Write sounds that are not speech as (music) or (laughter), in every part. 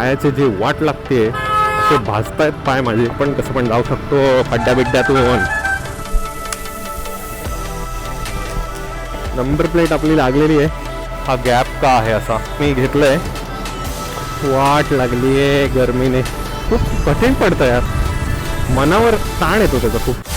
पायाचे जे वाट लागते ते भाजतायत पाय माझे. पण कसं पण जाऊ शकतो खड्ड्या बिड्ड्यातून नंबर प्लेट आपली लागलेली आहे. हा गॅप का आहे असा? मी घेतलंय. वाट लागली आहे गरमीने. खूप कठीण पडतं यार. मनावर ताण येतो त्याचा खूप.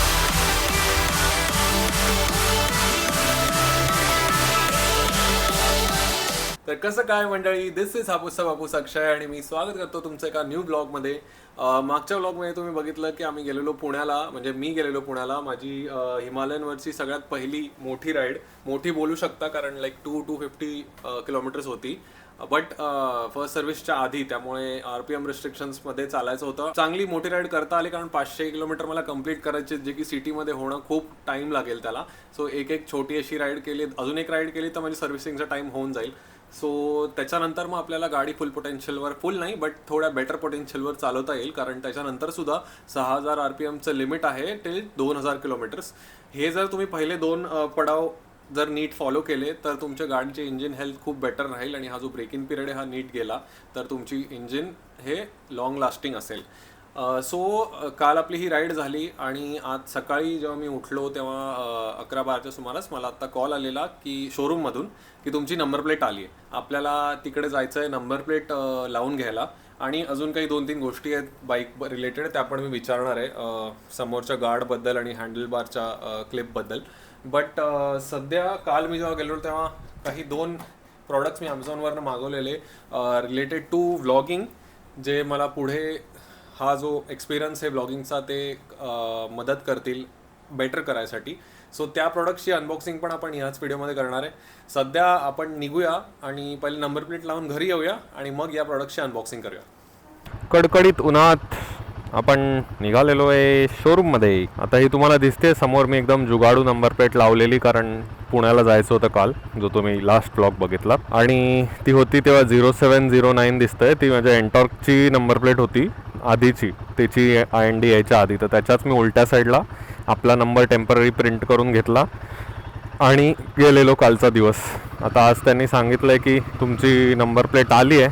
कसं काय मंडळी? दिस इज हापूसा बापूस अक्षय आणि मी स्वागत करतो तुमचं एका न्यू ब्लॉगमध्ये मागच्या ब्लॉगमध्ये तुम्ही बघितलं की आम्ही गेलेलो पुण्याला म्हणजे मी गेलेलो पुण्याला. माझी हिमालयनवरची सगळ्यात पहिली मोठी राईड मोठी बोलू शकता कारण like two two fifty kilometers होती. बट फर्स्ट सर्व्हिसच्या आधी त्यामुळे आर पी एम रिस्ट्रिक्शन्समध्ये चालायचं होतं. चांगली मोठी राईड करता आली कारण पाचशे किलोमीटर मला कंप्लीट करायचे जे की सिटीमध्ये होणं खूप टाइम लागेल त्याला. सो एक एक छोटी अशी राईड केली. अजून एक राईड केली तर माझी सर्व्हिसिंगचा टाइम होऊन जाईल. सो त्याच्यानंतर मग आपल्याला गाडी फुल पोटेन्शियलवर फुल नाही बट थोड्या बेटर पोटेन्शियलवर चालवता येईल. कारण त्याच्यानंतर सुद्धा सहा हजार आर पी एमचं लिमिट आहे टिल दोन हजार किलोमीटर्स हे जर तुम्ही पहिले दोन पडाव जर नीट फॉलो केले तर तुमच्या गाडीचे इंजिन हेल्थ खूप बेटर राहील आणि हा जो ब्रेकिंग पिरियड आहे हा नीट गेला तर तुमची इंजिन हे लॉंग लास्टिंग असेल. सो काल आपली ही राईड झाली आणि आज सकाळी जेव्हा मी उठलो तेव्हा अकरा बाराच्या सुमारास मला आत्ता कॉल आलेला की शोरूममधून की तुमची नंबर प्लेट आली आहे. आपल्याला तिकडे जायचं आहे नंबर प्लेट लावून घ्यायला आणि अजून काही दोन तीन गोष्टी आहेत बाईक रिलेटेड त्या पण मी विचारणार आहे समोरच्या गार्डबद्दल आणि हँडल बारच्या क्लिपबद्दल. बट सध्या काल मी जेव्हा गेलो तेव्हा काही दोन प्रॉडक्ट्स मी अमेझॉनवरनं मागवलेले रिलेटेड टू व्लॉगिंग जे मला पुढे हा जो एक्सपिरियन्स आहे ब्लॉगिंगचा ते मदत करतील बेटर करायसाठी. सो त्या प्रॉडक्टची अनबॉक्सिंग पण आपण ह्याच व्हिडिओमध्ये करणार आहे. सध्या आपण निघूया आणि पहिले नंबर प्लेट लावून घरी येऊया आणि मग या प्रॉडक्टची अनबॉक्सिंग करूया. कडकडीत उन्हात आपण निघालेलो आहे शोरूममध्ये आता ही तुम्हाला दिसते समोर मी एकदम जुगाडू नंबर प्लेट लावलेली कारण पुण्याला जायचं होतं काल जो तुम्ही लास्ट ब्लॉग बघितला. आणि ती होती तेव्हा झिरो सेवन झिरो नाईन दिसतंय. ती माझ्या एन्टॉर्कची नंबर प्लेट होती. आधीची त्याची आय एन डी यायच्या आधी. तर त्याच्याच मी उलट्या साईडला आपला नंबर टेंपररी प्रिंट करून घेतला आणि गेलेलो कालचा दिवस. आता आज त्यांनी सांगितलं आहे की तुमची नंबर प्लेट आली आहे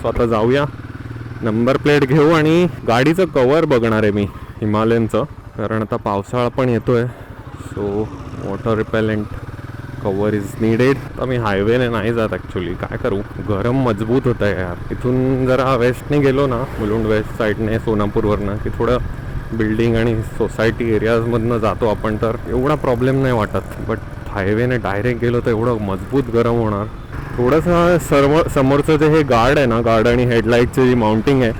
सो आता जाऊया. नंबर प्लेट घेऊ आणि गाडीचं कवर बघणार आहे मी हिमालयनचं. कारण आता पावसाळा पण येतो आहे so water repellent. Cover is needed तर मी हायवेने नाही जात ॲक्च्युली काय करू? गरम मजबूत होतं आहे यार. इथून जरा वेस्टने गेलो ना मुलुंड वेस्ट साईडने सोनापूरवरनं की थोडं बिल्डिंग आणि सोसायटी एरियाजमधनं जातो आपण तर. एवढा प्रॉब्लेम नाही वाटत. बट हायवेने डायरेक्ट गेलो तर एवढं मजबूत गरम होणार. थोडंसं सर्व समोरचं जे हे गार्ड आहे ना गार्ड आणि हेडलाईटची जी माउंटिंग आहे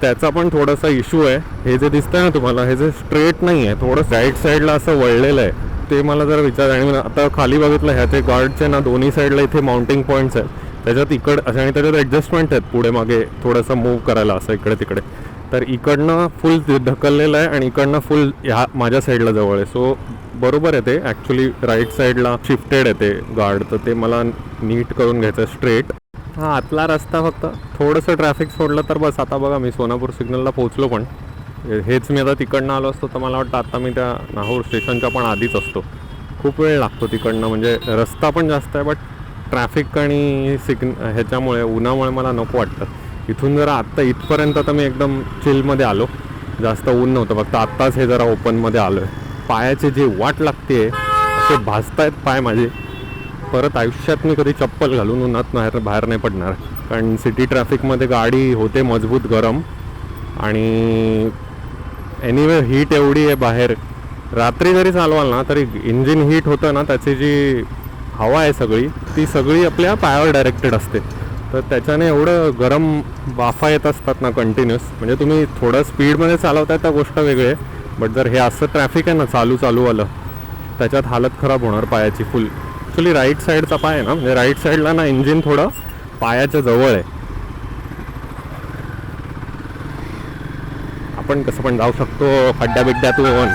त्याचा पण थोडासा इश्यू आहे. हे जे दिसतंय ना तुम्हाला हे जे स्ट्रेट नाही आहे थोडं राईट साईडला असं वळलेलं आहे. ते मला जरा विचार. आणि आता खाली बघितलं ह्याचे गार्डचे ना दोन्ही साईडला इथे माउंटिंग पॉईंट्स आहेत. त्याच्यात इकड असे आणि त्याच्यात ॲडजस्टमेंट आहेत पुढे मागे थोडंसं मूव्ह करायला असं इकडे तिकडे. तर इकडनं फुल ढकललेलं आहे आणि इकडनं फुल ह्या माझ्या साईडला जवळ आहे. सो बरोबर आहे ते. ॲक्च्युली राईट साईडला शिफ्टेड आहे ते गार्ड तर ते मला नीट करून घ्यायचं स्ट्रेट हा आतला रस्ता फक्त. थोडंसं ट्रॅफिक सोडलं तर बस. आता बघा मी सोनापूर सिग्नलला पोहोचलो पण. हेच मी आता तिकडनं आलो असतो तर मला वाटतं आत्ता मी त्या नाहूर स्टेशनच्या पण आधीच असतो. खूप वेळ लागतो तिकडनं म्हणजे रस्ता पण जास्त आहे बट ट्रॅफिक आणि सिग्न ह्याच्यामुळे उन्हामुळे मला नको वाटतं. इथून जरा आत्ता इथपर्यंत तर मी एकदम चिलमध्ये आलो. जास्त ऊन नव्हतं फक्त आत्ताच हे जरा ओपनमध्ये आलो आहे पायाची जी वाट लागते असे भाजतायत पाय माझे. परत आयुष्यात मी कधी चप्पल घालून उन्हात बाहेर बाहेर नाही पडणार. कारण सिटी ट्रॅफिकमध्ये गाडी होते मजबूत गरम. आणि एनिवे हीट एवढी आहे बाहेर. रात्री जरी चालवाल ना तरी इंजिन हीट होतं ना त्याची जी हवा आहे सगळी ती सगळी आपल्या पायावर डायरेक्टेड असते. तर त्याच्याने एवढं गरम वाफा येत असतात ना कंटिन्युअस म्हणजे तुम्ही थोडं स्पीडमध्ये चालवताय त्या गोष्ट वेगळी आहे. बट जर हे असं ट्रॅफिक आहे ना चालू चालू आलं त्याच्यात हालत खराब होणार पायाची फुल ॲक्च्युली राईट साईडचा पाय आहे ना म्हणजे राईट साईडला ना इंजिन थोडं पायाच्या जवळ आहे. आपण कसं पण जाऊ शकतो खड्ड्या बिड्ड्यातून येऊन.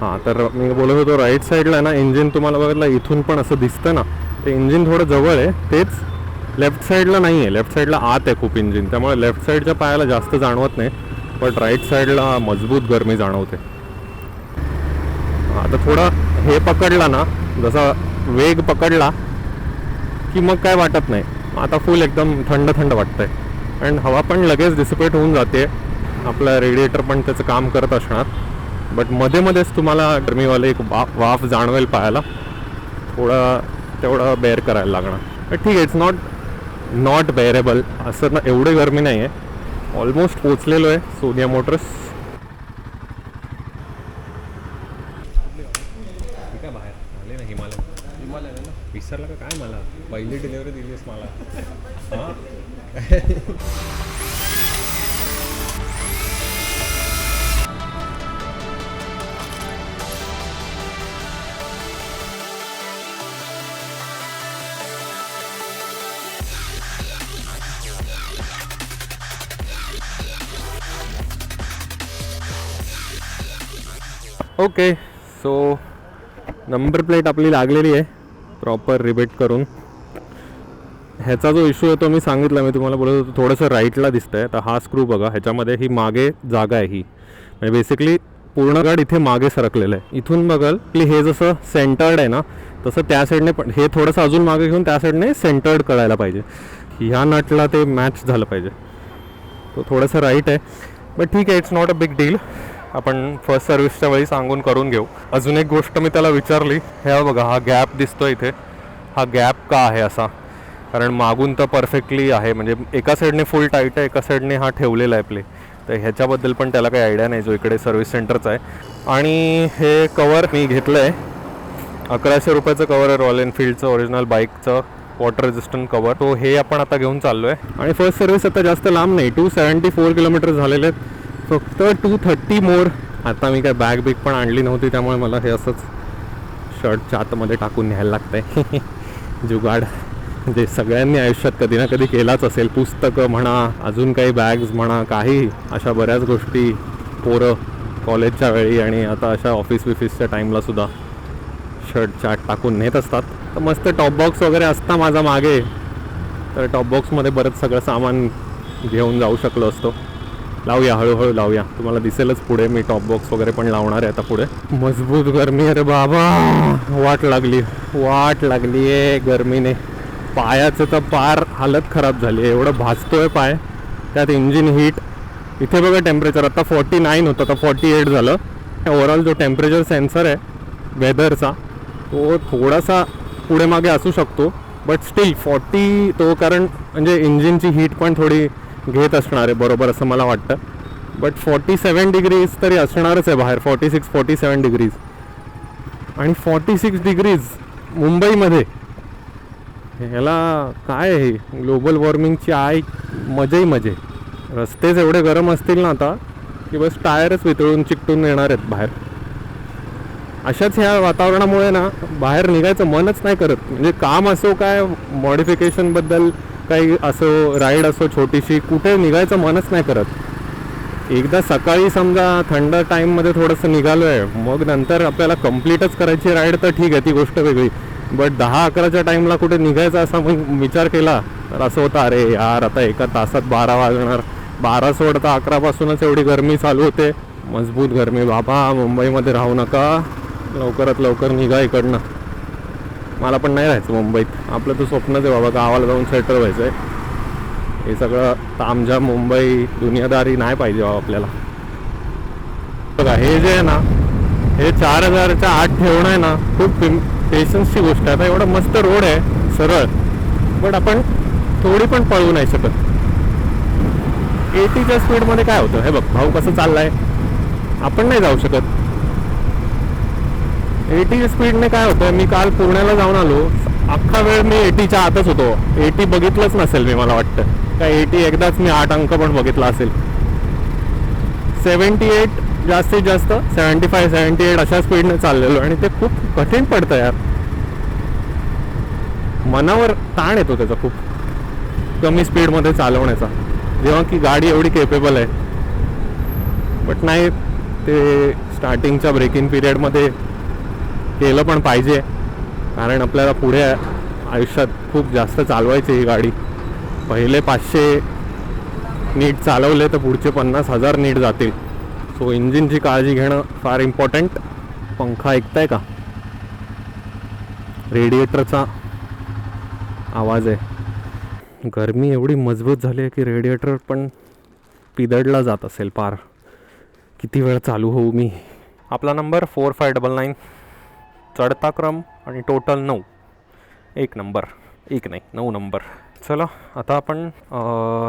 हां तर मी बोलत होतो राईट साईडला ना इंजिन तुम्हाला बघितलं इथून पण असं दिसतं ना. ते इंजिन थोडं जवळ आहे तेच लेफ्ट साईडला नाही आहे लेफ्ट साईडला आत आहे खूप इंजिन त्यामुळे लेफ्ट साईडच्या पायाला जास्त जाणवत नाही. बट राईट साईडला मजबूत गरमी जाणवते. आता थोडा हे पकडला ना जसा वेग पकडला की मग काय वाटत नाही. आता फुल एकदम थंड थंड वाटतंय. अँड हवा पण लगेच डिसिपेट होऊन जाते. आपला रेडिएटर पण त्याचं काम करत असणार. बटमध्ये मध्येच तुम्हाला गरमीवाले एक वा वाफ जाणवेल पाहायला. थोडं तेवढं बेअर करायला लागणार. बट ठीक आहे इट्स नॉट नॉट बेअरेबल असं ना एवढी गरमी नाही आहे ऑलमोस्ट पोचलेलो आहे सोनिया मोटर्स ना हिमालय. ना विसरला का काय मला? पहिली डिलेवरी दिलीस मला. ओके सो नंबर प्लेट आपली लागलेली आहे. प्रॉपर रिबेट करून. ह्याचा जो इश्यू आहे तो मी सांगितला मी तुम्हाला बोलत होतो थोडंसं राईटला दिसतंय. तर हा स्क्रू बघा ह्याच्यामध्ये ही मागे जागा आहे ही. म्हणजे बेसिकली पूर्ण गाड इथे मागे सरकलेलं आहे. इथून बघाल की हे जसं सेंटर्ड आहे ना तसं त्या साईडने पण हे थोडंसं अजून मागे घेऊन त्या साईडने सेंटर्ड करायला पाहिजे. ह्या नटला ते मॅच झालं पाहिजे. तो थोडंसं राईट आहे. बट ठीक आहे it's not a big deal आपण फर्स्ट सर्व्हिसच्या वेळी सांगून करून घेऊ. अजून एक गोष्ट मी त्याला विचारली ह्या बघा हा गॅप दिसतो इथे. हा गॅप का आहे असा? कारण मागून तर परफेक्टली आहे. म्हणजे एका साईडने फुल टाईट आहे एका साईडने हा ठेवलेला आहे प्ले तर ह्याच्याबद्दल पण त्याला काही आयडिया नाही जो इकडे सर्व्हिस सेंटरचा आहे. आणि हे कवर मी घेतलं आहे अकराशे रुपयाचं कवर आहे रॉयल एनफिल्डचं ओरिजिनल बाईकचं वॉटर रेजिस्टंट कवर तो हे आपण आता घेऊन चाललो आहे आणि फर्स्ट सर्व्हिस आता जास्त लांब नाही. टू सेवन्टी फोर किलोमीटर झालेले आहेत. फक्त टू थर्टी मोर आता मी काय बॅग बिग पण आणली नव्हती त्यामुळे मला हे असंच शर्टच्या आतमध्ये टाकून न्यायला लागतंय. (laughs) जुगाड. जे सगळ्यांनी आयुष्यात कधी ना कधी केलाच असेल पुस्तकं म्हणा अजून काही बॅग्स म्हणा काही अशा बऱ्याच गोष्टी पोरं कॉलेजच्या वेळी आणि आता अशा ऑफिस विफिसच्या टाईमला सुद्धा शर्ट चाट टाकून नेत असतात. तर मस्त टॉप बॉक्स वगैरे असता माझा मागे. तर टॉप बॉक्समध्ये बरंच सगळं सामान घेऊन जाऊ शकलो असतो. लावूया हळूहळू लावूया. तुम्हाला दिसेलच पुढे मी टॉप बॉक्स वगैरे पण लावणार आहे आता पुढे. मजबूत गरमी अरे बाबा. वाट लागली वाट लागली आहे गरमीने. पायाचं तर पार हालत खराब झाली आहे. एवढं भाजतोय पाय. त्यात इंजिन हीट इथे बघा टेम्परेचर आता फॉर्टी नाईन होतं आता फॉर्टी एट झालं. ओव्हरऑल जो टेम्परेचर सेन्सर आहे वेदरचा तो थोडासा पुढे मागे असू शकतो. बट स्टील फॉर्टी तो कारण म्हणजे इंजिनची हीट पण थोडी घेत असणार आहे बरोबर असं मला वाटतं. बट फॉर्टी सेवन डिग्रीज तरी असणारच आहे बाहेर forty six forty seven degrees आणि फॉर्टी सिक्स डिग्रीज मुंबईमध्ये ह्याला काय आहे? ग्लोबल वॉर्मिंगची आय मजेही मजे. रस्तेच एवढे गरम असतील ना आता की बस टायरच वितळून चिकटून येणार आहेत बाहेर. अशाच ह्या वातावरणामुळे ना बाहेर निघायचं मनच नाही करत. म्हणजे काम असो काय मॉडिफिकेशनबद्दल काही असो राईड असो छोटीशी कुठे निघायचं मनच नाही करत. एकदा सकाळी समजा थंड टाईममध्ये थोडंसं निघालो आहे मग नंतर आपल्याला कम्प्लीटच करायची राईड तर ठीक आहे ती गोष्ट वेगळी. बट दहा अकराच्या टाईमला कुठे निघायचं असा मग विचार केला तर असं होतं अरे यार आता एका तासात बारा वाजणार. बारा सोडता अकरापासूनच एवढी गरमी चालू होते. मजबूत गरमी बाबा मुंबईमध्ये राहू नका. लवकरात लवकर निघा इकडनं. मला पण नाही राहायचं मुंबईत. आपलं तर स्वप्नच आहे बाबा गावाला जाऊन सेटल व्हायचं आहे हे सगळं तामझाम मुंबई दुनियादारी नाही पाहिजे बाबा आपल्याला. बघा हे जे आहे ना हे चार हजारच्या आत ठेवणं आहे ना खूप पेशन्सची गोष्ट आहे. आता एवढं मस्त रोड आहे सरळ. बट आपण थोडी पण पळवू नाही शकत. एटीच्या स्पीडमध्ये काय होतं? हे बघ भाऊ कसं चाललाय? आपण नाही जाऊ शकत. एटी स्पीडने काय होतं मी काल पुण्याला जाऊन आलो. अख्खा वेळ मी एटीच्या आतच होतो. एटी बघितलंच नसेल मी मला वाटतं. काय एटी एकदाच मी आठ अंक पण बघितला असेल. सेवन्टी एट जास्तीत जास्त सेवन्टी फाय सेवन्टी एट अशा स्पीडने चाललेलो. आणि ते खूप कठीण पडतं यार. मनावर ताण येतो त्याचा खूप. कमी स्पीडमध्ये चालवण्याचा. जेव्हा की गाडी एवढी केपेबल आहे. बट नाही ते स्टार्टिंगच्या ब्रेकिंग पिरियडमध्ये केलं पण पाहिजे. कारण आपल्याला पुढे आयुष्यात खूप जास्त चालवायची ही गाडी. पहिले पाचशे नीट चालवले तर पुढचे पन्नास हजार नीट जातील. सो इंजिनची काळजी घेणं फार इम्पॉर्टंट पंखा ऐकताय का? रेडिएटरचा आवाज आहे. गरमी एवढी मजबूत झाली आहे की रेडिएटर पण पिदडला जात असेल पार. किती वेळ चालू होऊ मी? आपला number four five double nine चढता क्रम आणि टोटल नऊ. एक नंबर एक नाही नऊ नंबर चला आता आपण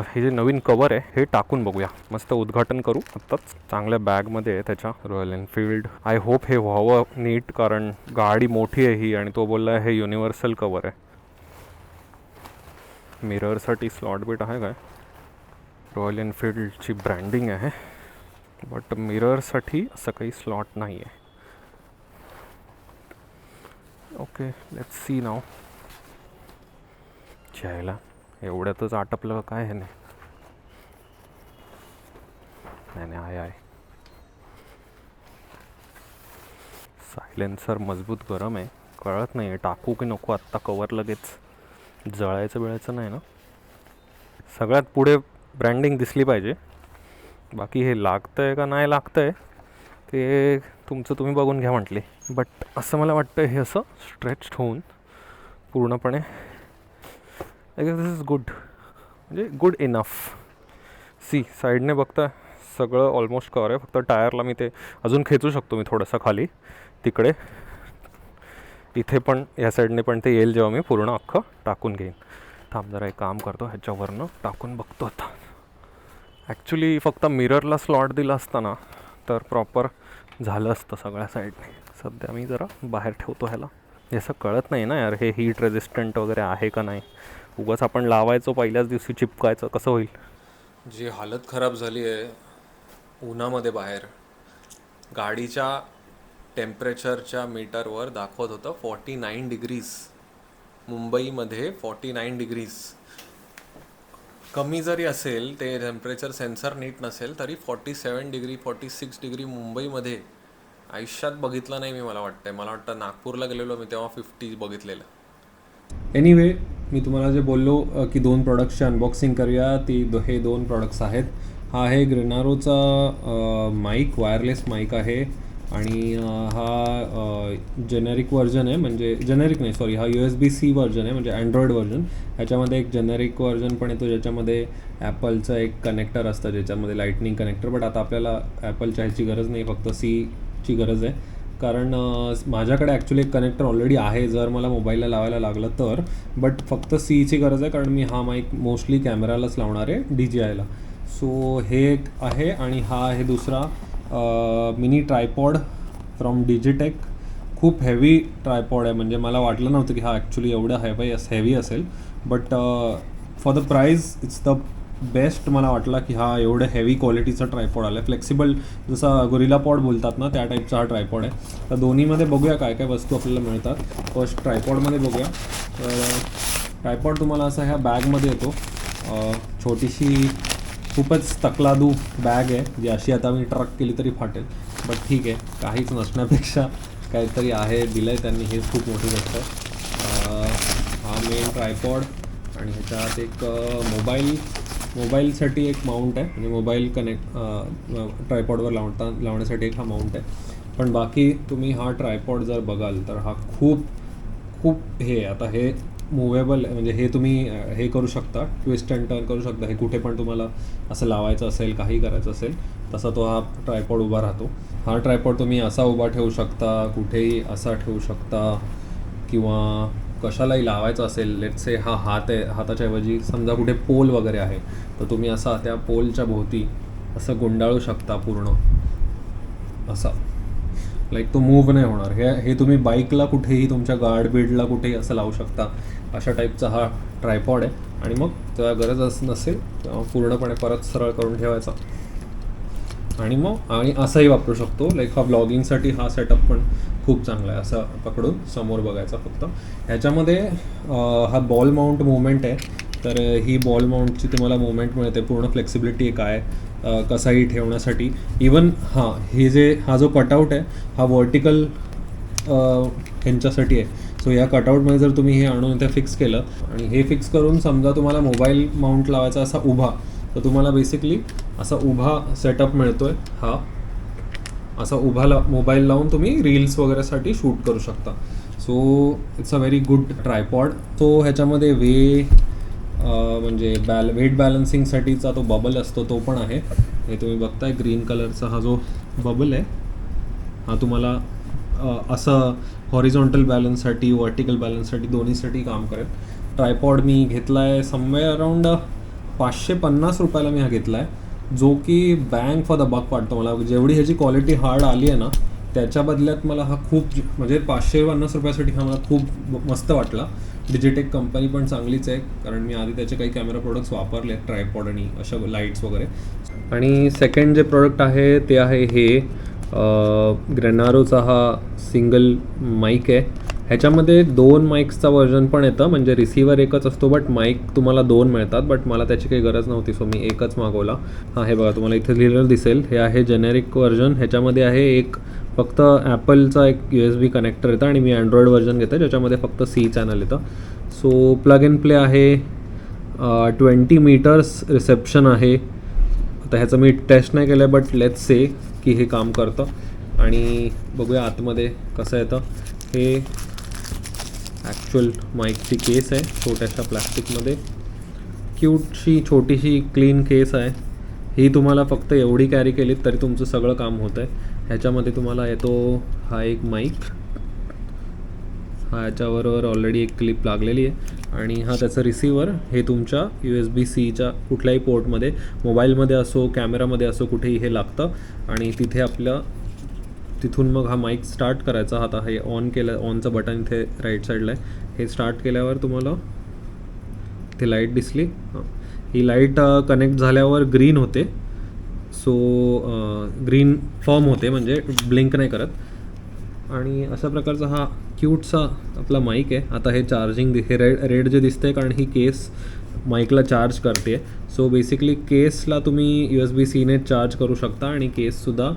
हे जे नवीन कवर आहे हे टाकून बघूया. मस्त उद्घाटन करू आत्ताच. चांगल्या बॅगमध्ये आहे त्याच्या रॉयल एनफिल्ड आय होप हे व्हावं नीट कारण गाडी मोठी आहे ही आणि तो बोलला हे युनिव्हर्सल कवर आहे. मिररसाठी स्लॉट बीट आहे काय? रॉयल एनफिल्डची ब्रँडिंग आहे. बट मिररसाठी असं काही स्लॉट नाही आहे ओके लेट्स सी नाव चायला एवढ्यातच आटपलं काय हे नाही. नाही नाही आहे आहे सायलेन्सर मजबूत गरम आहे. कळत नाही आहे टाकू की नको आत्ता कवर लगेच. जळायचं बिळायचं नाही ना? सगळ्यात पुढे ब्रँडिंग दिसली पाहिजे. बाकी हे लागतं आहे का नाही लागतं आहे ते तुमचं तुम्ही बघून घ्या म्हटले. बट असं मला वाटतं हे असं स्ट्रेच्ड होऊन पूर्णपणे I guess this is good म्हणजे गुड इनफ सी साईडने बघता सगळं ऑलमोस्ट कवर आहे. फक्त टायरला मी ते अजून खेचू शकतो मी थोडंसं खाली. तिकडे. इथे पण या साईडने पण ते येईल जेव्हा मी पूर्ण अख्खं टाकून घेईन. थांब जरा एक काम करतो ह्याच्यावरनं टाकून बघतो आता. ॲक्च्युली फक्त मिररला स्लॉट दिला असताना तर प्रॉपर झालं असतं सगळ्या साईडने सध्या मी जरा बाहेर ठेवतो ह्याला. हे असं कळत नाही ना यार हे हीट रेजिस्टंट वगैरे आहे का नाही? उगाच आपण लावायचो पहिल्याच दिवशी चिपकायचं कसं होईल? जी हालत खराब झाली आहे उन्हामध्ये बाहेर. गाडीच्या टेम्परेचरच्या मीटरवर दाखवत होतं फॉर्टी नाईन डिग्रीज मुंबईमध्ये फॉर्टी नाईन डिग्रीज कमी जरी असेल ते टेम्परेचर सेन्सर नीट नसेल तरी forty seven degree forty six degree मुंबईमध्ये आयुष्यात बघितलं नाही मी मला वाटतंय. मला वाटतं नागपूरला गेलेलो मी तेव्हा फिफ्टी बघितलेलं. एनिवे मी तुम्हाला जे बोललो की दोन प्रॉडक्ट्सची अनबॉक्सिंग करूया ती दो हे दोन प्रॉडक्ट्स आहेत. हा आहे ग्रेनारोचा माईक वायरलेस माईक आहे. आणि हा जेनेरिक व्हर्जन आहे म्हणजे जेनेरिक नाही सॉरी हा U S B C version आहे म्हणजे अँड्रॉइड व्हर्जन ह्याच्यामध्ये एक जेनेरिक व्हर्जन पण येतो ज्याच्यामध्ये ॲपलचं एक कनेक्टर असतं ज्याच्यामध्ये लाईटनिंग कनेक्टर बट आता आपल्याला ॲपलच्या ह्याची गरज नाही फक्त सीची गरज आहे. कारण माझ्याकडे ॲक्च्युली एक कनेक्टर ऑलरेडी आहे जर मला मोबाईलला लावायला लागलं तर. बट फक्त सीची गरज आहे कारण मी हा माईक मोस्टली कॅमेरालाच लावणार आहे डी जी आयला सो हे एक आहे आणि हा आहे दुसरा. Mini tripod from Digitek. खूप हेवी ट्रायपॉड आहे. म्हणजे मला वाटलं नव्हतं की हा ॲक्च्युली एवढं हेवी हेवी असेल. But for the price it's the best मला वाटला की हा एवढं हेवी क्वालिटीचा ट्रायपॉड आला आहे फ्लेक्सिबल जसा गोरिला पॉड बोलतात ना त्या टाईपचा हा ट्रायपॉड आहे. तर दोन्हीमध्ये बघूया काय काय वस्तू आपल्याला मिळतात. फर्स्ट ट्रायपॉडमध्ये बघूया. तर ट्रायपॉड तुम्हाला असा ह्या बॅगमध्ये येतो. छोटीशी खूपच तकलादू बॅग आहे. जी अशी आता मी ट्रक केली तरी फाटेल. बट ठीक आहे. काहीच नसण्यापेक्षा काहीतरी आहे दिलं आहे त्यांनी. हेच खूप मोठी गोष्ट आहे. हा मेन ट्रायपॉड आणि ह्याच्यात एक मोबाईल मोबाईलसाठी एक माउंट आहे. म्हणजे मोबाईल कनेक्ट ट्रायपॉडवर लावता लावण्यासाठी एक हा माउंट आहे. पण बाकी तुम्ही हा ट्रायपॉड जर बघाल तर हा खूप खूप हे आता हे मुवेबल म्हणजे हे तुम्ही हे करू शकता ट्विस्ट अँड टर्न करू शकता. हे कुठे पण तुम्हाला असं लावायचं असेल काही करायचं असेल तसा तो हा ट्रायपॉड उभा राहतो. हा ट्रायपॉड तुम्ही असा उभा ठेवू शकता कुठेही असा ठेवू शकता किंवा कशालाही लावायचं असेल लेट्स से हा हात आहे हाताच्या ऐवजी समजा कुठे पोल वगैरे आहे तर तुम्ही असा त्या पोलच्या भोवती असं गुंडाळू शकता पूर्ण. असा. लाईक तो मूव्ह नाही होणार. हे हे तुम्ही बाईकला कुठेही तुमच्या गार्ड बीडला कुठेही असं लावू शकता. अशा टाईपचा हा ट्रायपॉड आहे. आणि मग तेव्हा गरज अस नसेल तेव्हा पूर्णपणे परत सरळ करून ठेवायचा. आणि मग आणि असंही वापरू शकतो. लाईक हा ब्लॉगिंगसाठी हा सेटअप पण खूप चांगला आहे असं पकडून समोर बघायचा फक्त. ह्याच्यामध्ये हा बॉल माउंट मुवमेंट आहे. तर ही बॉल माउंटची तुम्हाला मुवमेंट मिळते. पूर्ण फ्लेक्सिबिलिटी काय कसाही ठेवण्यासाठी. इवन हां हे जे हा जो कटआउट आहे हा वर्टिकल ह्यांच्यासाठी आहे. सो या कटआउटमध्ये जर तुम्ही हे आणून इथे फिक्स केलं आणि हे फिक्स करून समजा तुम्हाला मोबाईल माउंट लावायचा असा उभा तर तुम्हाला बेसिकली असा उभा सेटअप मिळतो आहे हा असा उभा ला मोबाईल लावून तुम्ही रील्स वगैरेसाठी शूट करू शकता. So it's a very good tripod तो ह्याच्यामध्ये वे म्हणजे बॅल वेट बॅलन्सिंगसाठीचा तो बबल असतो तो पण आहे. हे तुम्ही बघताय ग्रीन कलरचा हा जो बबल आहे हा तुम्हाला असं हॉरिझॉन्टल बॅलन्ससाठी वर्टिकल बॅलन्ससाठी दोन्हीसाठी काम करेल. ट्रायपॉड मी घेतला आहे समवे अराउंड पाचशे पन्नास रुपयाला मी हा घेतला आहे जो की बँक फॉर द बक वाटतो मला. जेवढी ह्याची क्वालिटी हार्ड आली आहे ना त्याच्या बदल्यात मला हा खूप म्हणजे पाचशे पन्नास रुपयासाठी हा मला खूप मस्त वाटला. डिजिटेक कंपनी पण चांगलीच आहे कारण मी आधी त्याचे काही कॅमेरा प्रोडक्ट्स वापरले ट्रायपॉड आणि अशा लाईट्स वगैरे. आणि सेकंड जे प्रोडक्ट आहे ते आहे हे ग्रेनारोचा हा सिंगल माईक आहे. ह्याच्यामध्ये दोन माईक्सचा वर्जन पण येतं म्हणजे रिसिवर एकच असतो बट माईक तुम्हाला दोन मिळतात बट मला त्याची काही गरज नव्हती सो मी एकच मागवला. हा हे बघा तुम्हाला इथे लिहिलेलं दिसेल. हे आहे जेनेरिक वर्जन ह्याच्यामध्ये आहे एक फक्त ॲपलचा एक यू एस बी कनेक्टर येतं आणि मी अँड्रॉइड व्हर्जन घेतो ज्याच्यामध्ये फक्त सी चॅनल येतं. सो प्लग इन प्ले आहे ट्वेंटी मीटर्स रिसेप्शन आहे. आता ह्याचं मी टेस्ट नाही केलं आहे बट लेट्स से की हे काम करतं. आणि बघूया आतमध्ये कसं येतं. हे ॲक्च्युअल माईकची केस आहे छोट्याशा प्लॅस्टिकमध्ये क्यूटशी छोटीशी क्लीन केस आहे. ही तुम्हाला फक्त एवढी कॅरी केलीत तरी तुमचं सगळं काम होतं आहे ह्याच्यामध्ये तुम्हाला येतो हा एक माईक हा याच्याबरोबर ऑलरेडी एक क्लिप लागलेली आहे. आणि हा त्याचा रिसिवर हे तुमच्या यू एस बी सीच्या कुठल्याही पोर्टमध्ये मोबाईलमध्ये असो कॅमेरामध्ये असो कुठेही हे लागतं. आणि तिथे आपलं तिथून मग हा माईक स्टार्ट करायचा. आता हे ऑन केलं ऑनचं बटन इथे राईट साईडला आहे. हे स्टार्ट केल्यावर तुम्हाला इथे लाइट दिसली. ही. लाइट कनेक्ट झाल्यावर ग्रीन होते. सो ग्रीन फॉर्म होते म्हणजे ब्लिंक नाही करत. आणि अशा प्रकारचा हा क्यूटचा आपला माईक आहे. आता हे चार्जिंग हे रेड रेड जे दिसते कारण ही केस माईकला चार्ज करते. सो बेसिकली केसला तुम्ही यू एस बी सीने चार्ज करू शकता आणि केससुद्धा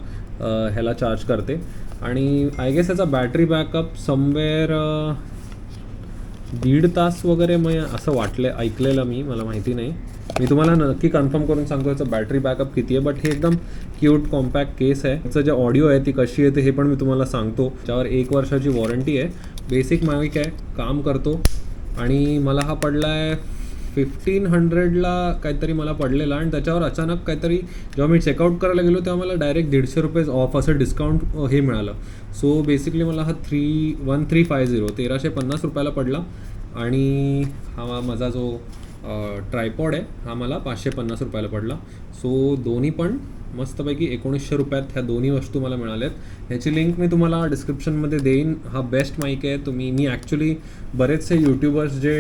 ह्याला चार्ज करते. आणि आय गेस याचा बॅटरी बॅकअप समवेअर दीड तास वगैरे मग असं वाटलं ऐकलेलं मी मला माहिती नाही. मी तुम्हाला नक्की कन्फर्म करून सांगतो याचं बॅटरी बॅकअप किती आहे बट हे एकदम क्यूट कॉम्पॅक्ट केस आहे. त्याचं जे ऑडिओ आहे ती कशी येते हे पण मी तुम्हाला सांगतो. त्यावर एक वर्षाची वॉरंटी आहे. बेसिक माईक आहे काम करतो. आणि मला हा पडला आहे फिफ्टीन हंड्रेडला काहीतरी मला पडलेला. आणि त्याच्यावर अचानक काहीतरी जेव्हा मी चेकआउट करायला गेलो तेव्हा मला डायरेक्ट दीडशे रुपये ऑफ असं डिस्काउंट हे मिळालं. सो बेसिकली मला हा three one three five zero तेराशे पन्नास रुपयाला पडला. आणि हा माझा जो ट्रायपॉड आहे. हा मला पाचशे पन्नास रुपयाला पडला. सो दोन्ही पण मस्तपैकी एकोणीसशे रुपयात ह्या दोन्ही वस्तू मला मिळाल्यात. ह्याची लिंक मी तुम्हाला डिस्क्रिप्शनमध्ये देईन. हा बेस्ट माईक आहे. तुम्ही मी ॲक्च्युली बरेचसे यूट्यूबर्स जे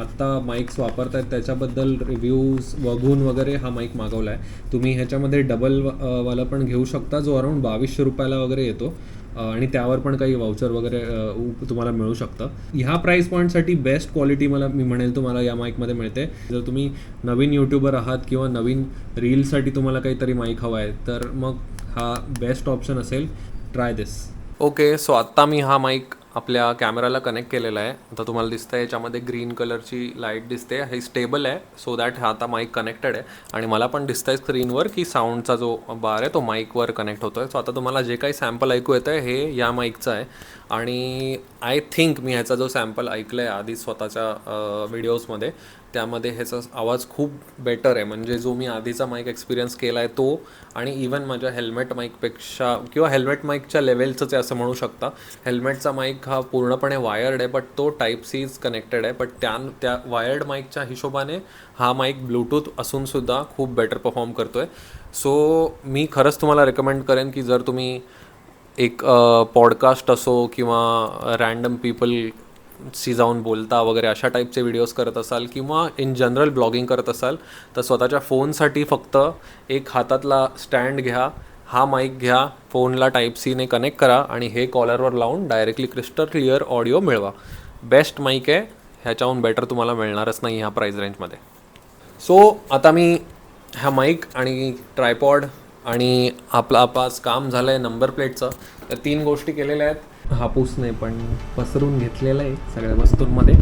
आत्ता माईक्स वापरत आहेत त्याच्याबद्दल रिव्ह्यूज बघून वगैरे हा माईक मागवला आहे तुम्ही ह्याच्यामध्ये डबल वाला पण घेऊ शकता जो अराऊंड बावीसशे रुपयाला वगैरे येतो. आणि त्यावर पण काही वाउचर वगैरे उ- तुम्हाला मिळू शकतं. ह्या प्राईस पॉईंटसाठी बेस्ट क्वालिटी मला मी म्हणेल तुम्हाला या माईकमध्ये मिळते. जर तुम्ही नवीन यूट्यूबर आहात किंवा नवीन रीलसाठी तुम्हाला काहीतरी माईक हवा आहे तर मग हा बेस्ट ऑप्शन असेल ट्राय दिस ओके सो आत्ता मी हा माईक आपल्या कॅमेराला कनेक्ट केलेला आहे. आता तुम्हाला दिसतंय याच्यामध्ये ग्रीन कलरची लाइट दिसते. हे स्टेबल आहे सो दॅट हा आता माईक कनेक्टेड आहे. आणि मला पण दिसतंय स्क्रीनवर की साऊंडचा जो बार आहे तो माईकवर कनेक्ट होतोय. सो आता तुम्हाला जे काही सॅम्पल ऐकू येतं आहे हे या माईकचं आहे. आणि आय थिंक मी ह्याचा जो सॅम्पल ऐकलं आहे आधी स्वतःच्या व्हिडिओजमध्ये त्यामध्ये ह्याचा आवाज खूप बेटर आहे. म्हणजे जो मी आधीचा माईक एक्सपिरियन्स केला आहे तो आणि इवन माझ्या हेल्मेट माईकपेक्षा किंवा हेल्मेट माईकच्या लेवलचंच आहे असं म्हणू शकता. हेल्मेटचा माईक हा पूर्णपणे वायर्ड आहे बट तो टाईप सीज कनेक्टेड आहे. बट त्या त्या वायर्ड माईकच्या हिशोबाने हा माईक ब्लूटूथ असूनसुद्धा खूप बेटर परफॉर्म करतो आहे सो मी खरंच तुम्हाला रेकमेंड करेन की जर तुम्ही एक पॉडकास्ट असो किंवा रँडम पीपल सी जाऊन बोलता वगैरे अशा टाईपचे व्हिडिओज करत असाल किंवा इन जनरल ब्लॉगिंग करत असाल तर स्वतःच्या फोनसाठी फक्त एक हातातला स्टँड घ्या हा माईक घ्या फोनला टाईप सीने कनेक्ट करा आणि हे कॉलरवर लावून डायरेक्टली क्रिस्टल क्लिअर ऑडिओ मिळवा. बेस्ट माईक आहे ह्याच्याहून बेटर तुम्हाला मिळणारच नाही ह्या प्राईस रेंजमध्ये सो आता मी ह्या माईक आणि ट्रायपॉड आणि आपला आपास काम झालं आहे नंबर प्लेटचं तर तीन गोष्टी केलेल्या आहेत. हापूस नाही पण पसरून घेतलेलं आहे सगळ्या वस्तूंमध्ये.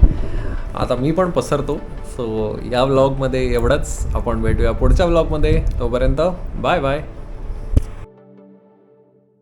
आता मी पण पसरतो. सो या व्लॉगमध्ये एवढंच. आपण भेटूया पुढच्या व्लॉगमध्ये तोपर्यंत बाय बाय